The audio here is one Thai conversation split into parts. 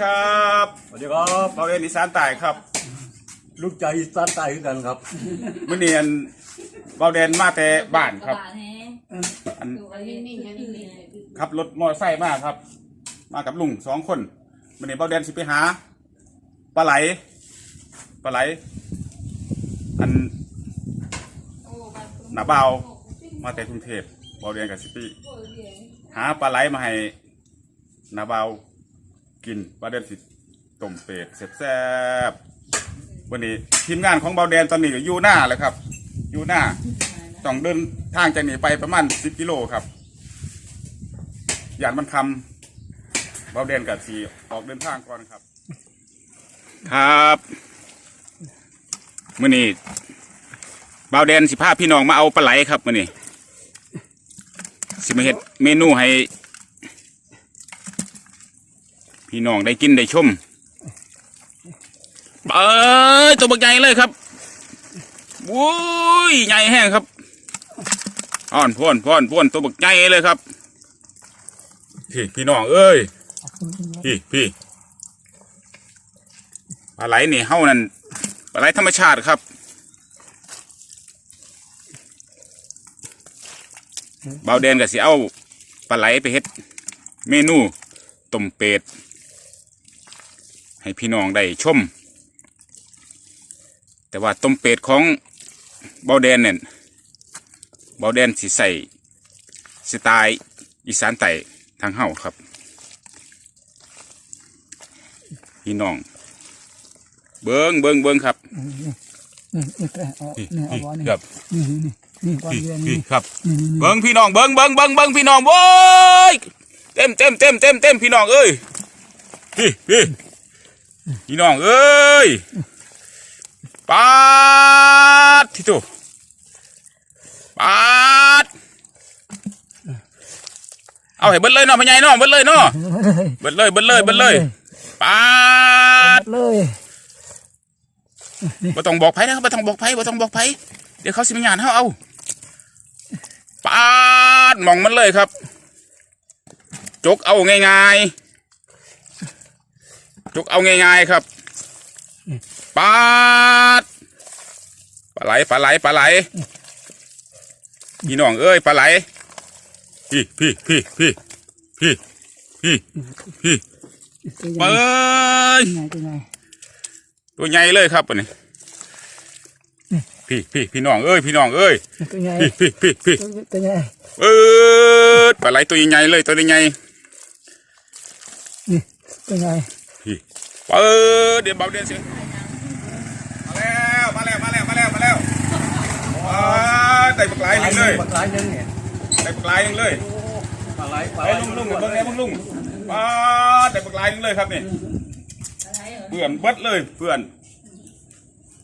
ครับสวัสดีครับเราเรียนอีสานใต้ครับลูกใจอีสานใต้คือกันครับมื่อนี้อันเราเดนมาแต่บ้านครับ อันขับรถมอเตอร์ไซค์มาครับ มากับลุงสองคนมื่อนี้เราเดนสิไปหาปลาไหลปลาไหล อันหนาเบาวมาแต่กรุงเทพเราเดนกับสิไปหาปลาไหลมาให้หนาเบาว กินปลาเดนสิต้มเป็ดแซ่บๆวันนี้ทีมงานของเบาแดนตอนนี้อยู่หน้าแล้วครับ อยู่หน้าต้องเดินทางจากนี้ไปประมาณสิบกิโลครับอย่างมันคำเบาแดนกับสีออกเดินทางก่อนครับ ครับมื่อนี้เบาแดนสิพาพี่น้องมาเอาปลาไหลครับมื่อนี้สิมาเฮ็ดเมนูให้ พี่น้องได้กินได้ชมเอ้ยตัวบักใหญ่เลยครับวุ้ยใหญ่แห้งครับอ่อนพ่นพ่นพ่นตัวบักใหญ่เลยครับ พี่พี่น้องเอ้ยพี่พี่ปลาไหลนี่เฮ้านั่นปลาไหลธรรมชาติครับเบาแดนกับสิเอาปลาไหลไปเฮ็ด เมนูต้มเป็ด ให้พี่น้องได้ชม แต่ว่าต้มเป็ดของเบาแดนเนี่ยเบาแดนสิใส่สไตล์อีสานไต่ทางเฮาครับ พี่น้อง เบิงเบิงเบิงครับนี่ครับนี่นี่นี่นพี่ครับ เบิงพี่น้องเบิงเบิงเบิงเบิงพี่น้องโว้ยเต็มเต็มเต็มเต็มเต็มพี่น้องเอ้ยพี่พี่ พี่น้องเอ้ยปาดที่ตัวปาดเอาให้เบิดเลยเนาะพ่อใหญ่เนาะเบิดเลยเนาะเบิดเลยเบิดเลยเบิดเลยปาดเลยบ่ต้องบอกไผนะครับบ่ต้องบอกไผบ่ต้องบอกไผเดี๋ยวเขาสิมาญาณเฮาเอาปาดหมองมันเลยครับ จกเอาง่ายๆ จกเอาง่ายๆครับปาดปลาไหลปลาไหลปลาไหลพี่น้องเอ้ยปลาไหลพี่พี่พี่พี่พี่พี่พี่ตัวเปิ้ยใหญ่ตัวใหญ่ตัวใหญ่เลยครับอันนี้พี่พี่พี่น้องเอ้ยพี่น้องเอ้ยตัวใหญ่พี่พี่พี่พี่ตัวใหญ่เออปลาไหลตัวใหญ่ๆเลยตัวใหญ่นี่ตัวใหญ่พี่ เออเดี๋ยวเบาเดี๋ยวสิมาแล้วมาแล้วมาแล้วมาแล้วมาแล้วว้าได้ปลาไหลหนึ่งเลยปลาไหลยังเนี่ยได้ปลาไหลหนึ่งเลยปลาไหลปลาไหลไอ้ลุงลุงเบิ่งไอ้ลุงลุงว้าได้ปลาไหลหนึ่งเลยครับนี่เพื่อนเบิดเลยเพื่อน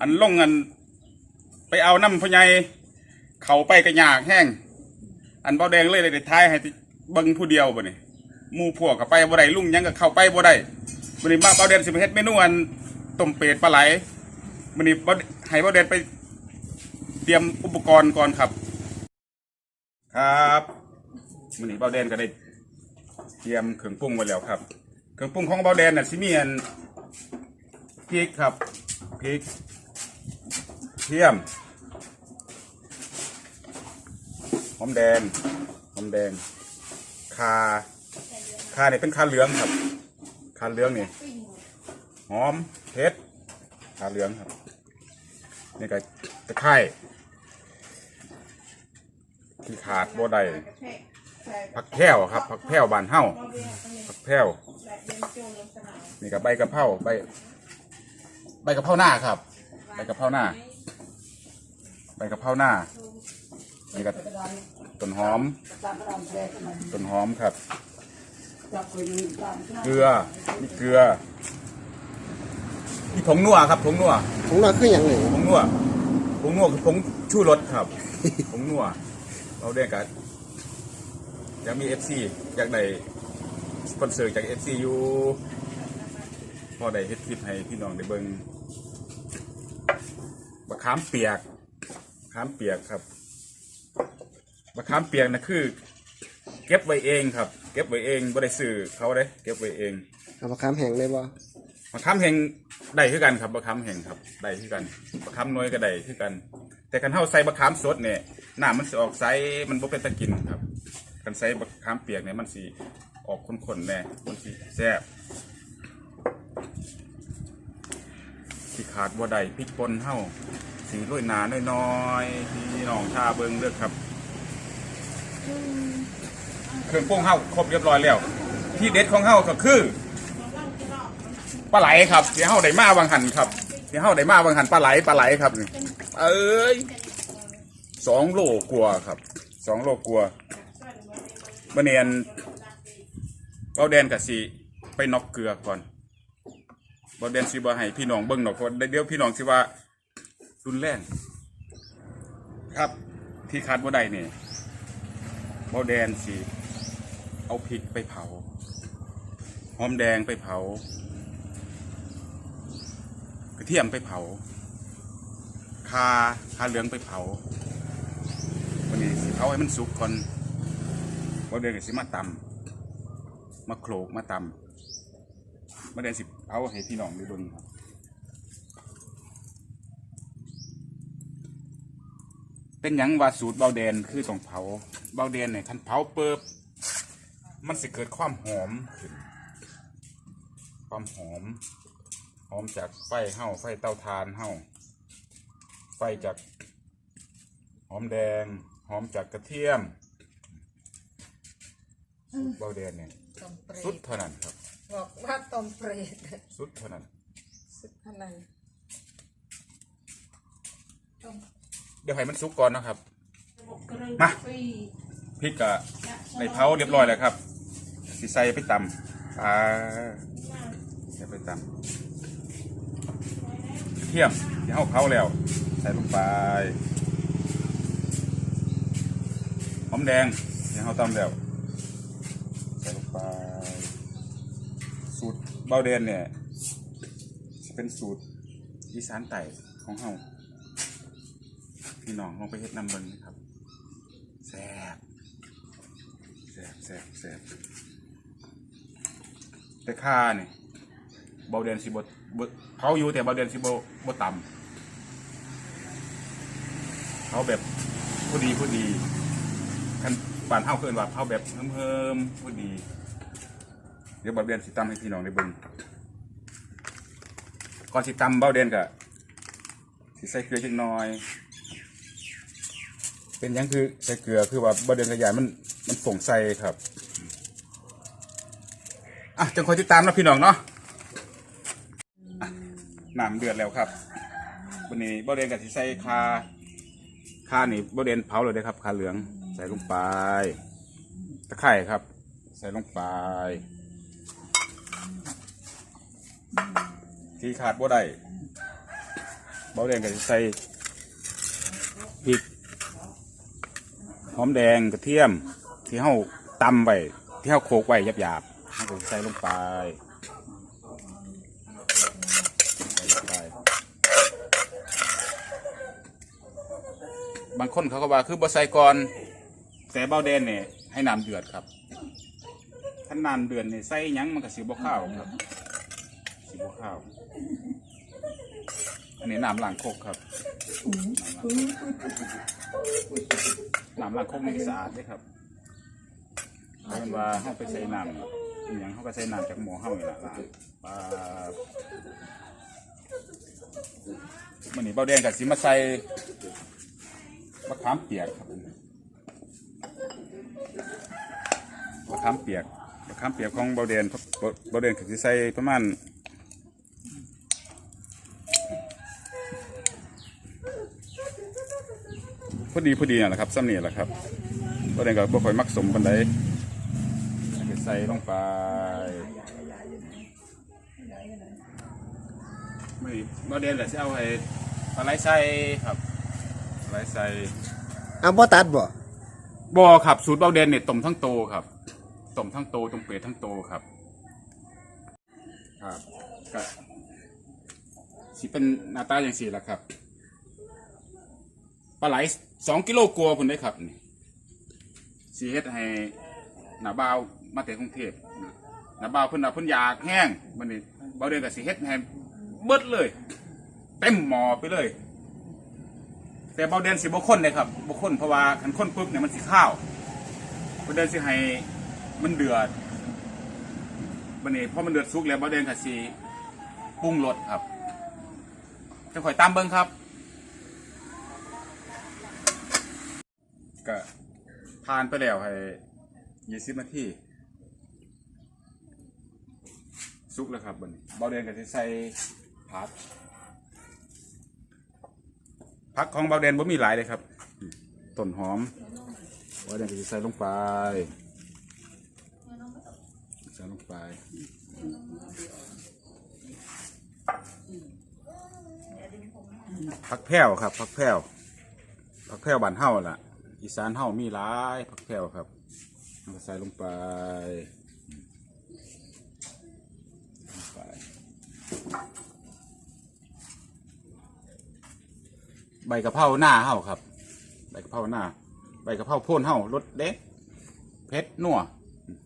อันลงอัน ไปเอาน้ำพญายเขาไปกระยากแห้ง อันเบาแดงเลยเลยได้ท้ายให้เบิ่งผู้เดียวบ่นี่หมู่พวกกับไปบ่ได้ลุงหยังก็เข้าไปบ่ได้ มื้อนี้มาเบาแดงสิไปเฮ็ดเมนูอันต้มเป็ดปลาไหลมื้อนี้เบาให้เบาแดงไปเตรียมอุปกรณ์ก่อนครับ ครับมื้อนี้เบาแดงก็ได้เตรียมเครื่องปรุงไว้แล้วครับ เครื่องปรุงของเบาแดงน่ะสิมีอันพริกครับพริกเทียมหอมแดงหอมแดงคาคาเนี่ยเป็นคาเหลืองครับ คาเหลืองนี่หอมเผ็ดคาเหลืองครับนี่ก็ตะไคร้ที่ขาดบ่ได้ผักแพรวครับผักแพรวบานเฮ้าผักแพรวนี่ก็ใบกะเพราใบ ใบกะเพราหน้าครับ ใบกะเพราหน้า ใบกะเพราหน้านี่ก็ต้นหอมต้นหอมครับ เกลือมีเกลือมีผงนัวครับผงนัวของเราคืออย่างหนึ่งผงนัวผงนัวคือผงชูรสครับผงนัวเราเรียกกันอยากมีเอฟซีอยากได้สปอนเซอร์จากเอฟซีอยู่พอได้เฮ็ดคลิปให้พี่น้องได้เบิ่งบะขามเปียกมะขามเปียกครับบะขามเปียกนะคือ เก็บไว้เองครับ เก็บไว้เองบ่ได้ซื้อเขาเด้เก็บไว้เองคเอาปลาคำแห้งได้บ่บักคำแห่งได้คือกันครับบักคำแห่งครับได้คือกันบักคำน้อยก็ได้คือกัน แต่กันเฮาใส่บักคำสดเนี่ยน้ำมันสิออกใสมันบ่เป็นตะกินครับกันใส่บักคำเปียกเนี่ยมันสิออกข้นๆแน่มันสิแซ่บที่ขาดบ่ได้พริกป่นเฮาสีโรยหนาน้อยๆที่น้องชาเบิ่งเด้อครับ เครื่องปรุงเฮาครบเรียบร้อยแล้ว ที่เด็ดของเฮาก็คือปลาไหลครับเดี๋ยวเฮาได้มาวังหันครับเดี๋ยวเฮาได้มาวังหันปลาไหลปลาไหลครับนี่เอ้ยสองโลกลัวครับสองโลกลัวาบะเนียนเบาแดนกับสีไปนอกเกลือก่อนเบาแดนสิบ่ให้พี่น้องเบิ่งหนอกเพราะเดี๋ยวพี่น้องสิว่ารุนแรงครับที่คาดว่าใดนี่เบาแดนสิ เอาพริกไปเผา หอมแดงไปเผา กระเทียมไปเผา คาคาเหลืองไปเผา วันนี้สิเผาให้มันสุกก่อนวันเดือนสิมาตำมาโขลกมาตำมาเดือนสิเอาให้พี่น้องด้เบิ่งครับเป็นหยังว่าสูตรเบาแดนคือต้องเผา เบาแดนเนี่ยคันเผาเปิบ มันสิเกิดความหอมขึ้น ความหอม หอมจากไฟเห่าไฟเตาถ่านเห่าไฟจากหอมแดง หอมจากกระเทียมสูตรเบาแดงเนี่ยต้มเปรสุดตเท่านั้นครับ บอกว่าต้มเปรตสุดเท่านั้น สุดอะไรเดี๋ยวให้มันสุกก่อนนะครับ มา พริกกะในเผาเรียบร้อยแล้วครับ สิใส่ไปตำอ่าใส่ไปตำเทียมที่เฮาเผาแล้ว ใส่ลงไปหอมแดงที่เฮาตำแล้ว ใส่ลงไป สูตรเบาเดนเนี่ย เป็นสูตรอีสานไต่ของเฮาพี่น้องลองไปเฮ็ดนำเบิ่งนะครับแซ่บแซ่บแซ่บแซ่บ แต่ข้าเนี่ยเบาเดนสิบบเผาอยู่แต่เบาเดนสิบบต่ำเผาแบบพอดีพอดีคันป่านเฮาเคินว่าเผาแบบเฮิมๆพอดี เดี๋ยวเบาเดนสิตำให้พี่น้องได้เบิ่งก่อนสิตำเบาเดนก็สิใส่เกลือจักน่อย เป็นยังคือใส่เกลือคือว่าเบะเดือนขยายมันมันส่งใส่ครับ อะจังคอยติดตามนะพี่น้องเนาะอะน้ำเดือดแล้วครับวันนี้บะเดนกับที่ใส่คาคานี่บะเดนเผาเลยนะครับคาเหลืองใส่ลงไปตะไคร่ครับ ใส่ลงไปที่ขาดบ่ได้บะเดนกับที่ใส่พริกหอมแดงกระเทียมที่เฮาตำไว้ที่เฮาโขกไว้หยาบๆ ใส่ลงไปใส่ลงไป บางคนเขาก็ว่าคือบ่ใส่ก่อนแต่เบ้าแดนเนี่ยให้น้ำเดือดครับถ้าน้ำเดือดเนี่ยใส่ยังมันก็สิบข้าวครับสิบข้าวอันนี้น้ำล้างโคกครับน้ำล้างโคกนี่สะอาดเลยครับเอาเป็นว่าเฮาไปใส่น้ำ อหย่างเฮาก็ใส่น้ำจากหม้อเฮานี่ล่ะล้างปลามันนี่เบาแดงกับสิมาใส่มะขามเปียกครับมะขามเปียกมะขามเปียกของเบาแดงเบาเบาแดงกับสิใส่ประมาณพอดีพอดีน่ะแหละครับซ้ำนี่แหละครับก็เดนก็บ่ค่อยมักสมปันใด ให้ใส่ลงไป ไม่บ่เดนแหละสิเอาไอ้ปลาไหลใส่ครับปลาไหลใส่เอาบ่ตัดบ่บ่ครับสูตรเบาเดนเนี่ยต้มทั้งโตครับต้มทั้งโตต้มเปรตทั้งโตครับ ครับก็สิเป็นหน้าตาอย่างสี่ละครับปลาไหลสองกิโลกลัวาพุ่นได้ครับนี่สีเฮ็ดให้หน้าบ่าว มาแต่กรุงเทพนะบ่าวเพิ่นน่ะเพิ่นอยากแห้งมันนี่บ่าวเดือนก็สิเฮ็ดให้เบิดเลย เต็มหม้อไปเลย แต่บ่าวเดือนสิบ่ข้นเลยครับบ่ข้นเพราะว่าคันข้นปุ๊บเนี่ยมันสิข้าวบ่าวเดือนสิให้มันเดือดบัดนี้พอมันเดือดสุกแล้วบ่าวเดือนก็สิปรุงรสครับจะคอยตามเบิ่งครับก็ทานไปแล้วให้ยี่สิบนาที สุกแล้วครับบัดนเบาเดนก็จะใส่ผักผักของเบาเดนบ่มีหลายเลยครับต้นหอมเบาเดนก็จะใส่ลงไปใส่ลงไปผักแพรวครับผักแพรวผักแพรวบ้านเฮาล่ะ อีสานเฮามีหลายผักแพรวครับใส่ลงไปลงไป ใบกะเพราหน้าเฮาครับ ใบกะเพราหน้า ใบกะเพราโพ่นเฮารสเด็ดเผ็ดนัว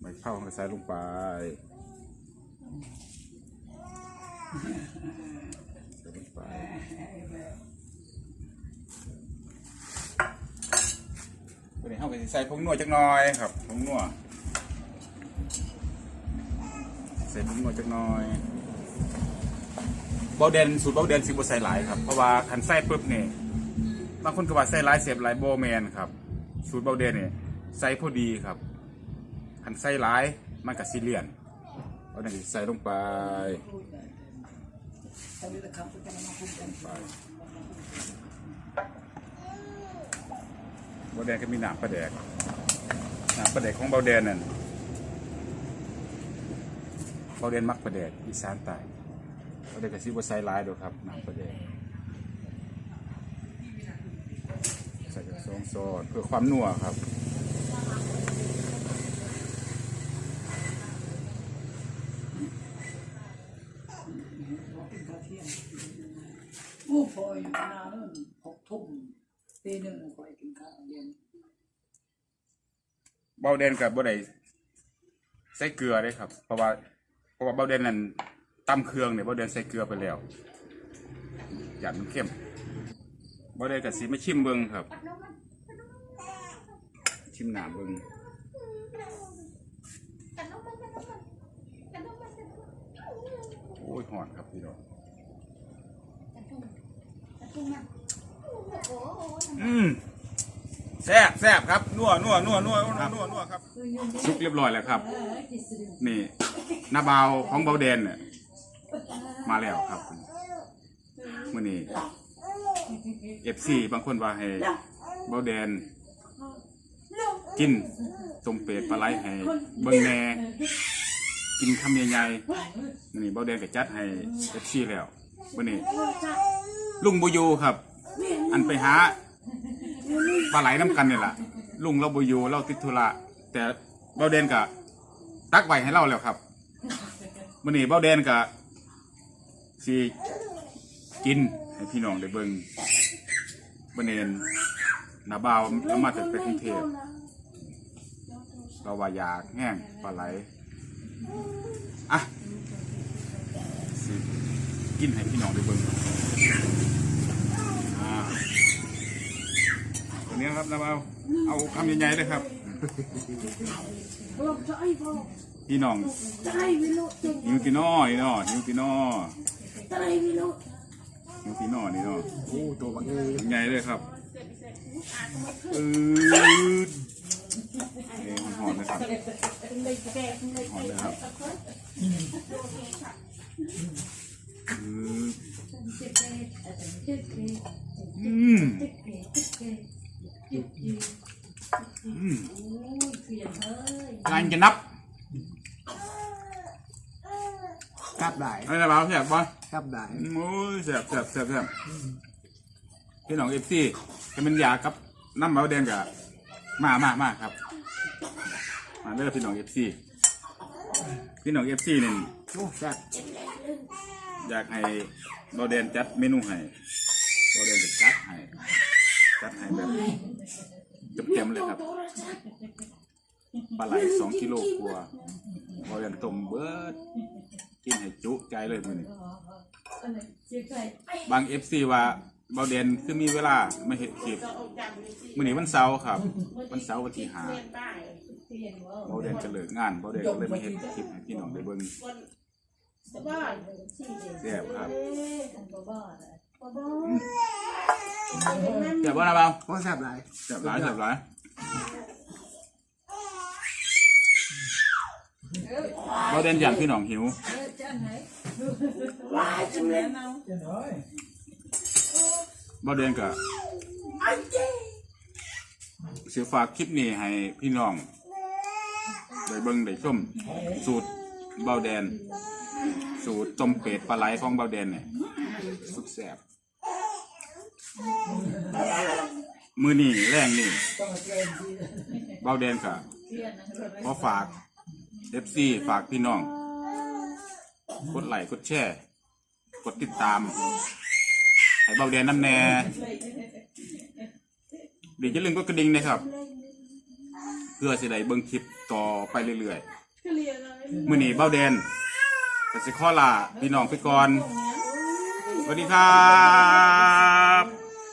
ใบกะเพราใส่ลงไปใส่ลงไปวันนี้เขาก็สิใส่ผงนัวจักหน่อยครับผงนัวใส่ผงนัวจักหน่อยเบาเดนสูตรเบาเดนสิบ่ใส่หลายครับเพราะว่าคันใส่ปุ๊บเนี่ย บางคนก็ว่าใส่หลายเสียบหลายโบแมนครับ สูตรเบาเดนนี่ใส่พอดีครับคันใส่หลายมันก็สิเลี่ยนเบาเดนก็สิใส่ลงไปไปบาแดงก็มีหนามปลาแดกหนามปลาแดกของเบาแดนนั่นเบาแดนมักปลาแดกอีสานใต้เบาแดงก็ซิบไซหลายเดูครับหนามปลาแดกใส่กระส องซอนเพื่อความนัวครับผู้พออยู่นานหกทุ่มตีหนึ่งคอยกินข้าวเย็นเบาแดนกับบ่ได้ใส่เกลือเลยครับ เพราะว่าเพราะว่าเบาแดนนั่นตำเครื่องเนี่ยเบาแดนใส่เกลือไปแล้ว อย่ามันเข้มเบาแดนกับสีไม่ชิมเบิงครับ ชิมหนามเบิงโอ้ยหอนครับพี่น้องอืมแซ่บแซ่บครับนัวนัวนัวนัวนัวนัวนัวครับซุกเรียบร้อยแล้วครับ นี่หน้าเบาวของเบาแดนเนี่ยมาแล้วครับมื่อนี้เอฟซีบางคนว่าให้เบาแดน กินต้มเป็ดปลาไหลให้เบิ่งแหน่กินคำใหญ่ๆนี้เบ้าแดนก็จัดให้เอฟซีแล้วมื่อนี้ลุงบุยูครับ อันไปหาปลาไหลน้ำกันเนี่ยแหละลุงเราบุยูเราติดธุระแต่เบ้าแดนก็ตักไว้ให้เราแล้วครับมื่อนี้เบ้าแดนก็สิกินให้พี่น้องได้เบิ่งมื่อนี้นาบาวเรามาจากกรุงเทพ เราว่าอยากแห้งปลาไหลอะสิกินให้พี่น้องได้เบิ่งอ่าตัวนี้ครับนาบาวเอาคำใหญ่ๆเลยครับพี่น้องนิวกินอนี่เนาะนิวกินอนิวกินอนี่เนาะโอ้ตัวบักใหญ่เลยครับอืด เอ้หอมๆนะครับหอมเลยครับอืมอืมอืมการจะนับครับได้อะไรนะบ่าวแซ่บบ่ครับได้โอ้ยแซ่บแซ่บแซ่บแซ่บพี่น้องเอฟซีจะเป็นยากับน้ำเบาแดงกับ มามามาครับ มาเด้อพี่น้องเอฟซีพี่น้องเอฟซีนี่โอ้แซ่บอยากให้เบาแดงจัดเมนูให้เบาแดงจะจัดให้จัดให้แบบเต็มๆเลยครับปลาไหลสองกิโลกว่าพออย่างต้มเบิร์ดกินให้จุใจเลยมือนี้บาง FC ว่า เบาเดนคือมีเวลาไม่เห็นคลิปมื้อนี้วันเสาร์ครับ วันเสาร์วันที่ห้าเบาเดนจะเลิกงานเบาเดนก็เลยมาเห็นคลิปให้พี่น้องได้เบิ่งแซ่บครับแซ่บบ่นะเบาโอ้แซ่บหลายแซ่บหลายแซ่บหลายเบาเดนอยากพี่น้องหิวเจ้าน้อยบ่เดือนก็สิฝากคลิปนี้ให้พี่น้องได้เบิ่งได้ชมสูตรเบาแดน สูตรต้มเป็ดปลาไหลของเบาแดนเนี่ยสุดแซ่บมือนี่แรงนี่เบาแดนก็ขอฝาก FC ฝากพี่น้อง กดไลค์กดแชร์ กดติดตาม เบาแดนน้ำแน่เดี๋ยวจะลืมก็กระดิ่งนะครับ เพื่อสิได้เบิ้งคลิปต่อไปเรื่อยๆมือหนีเบาแดนก็สิข้อลาพี่น้องไปก่อนสวัสดีครับ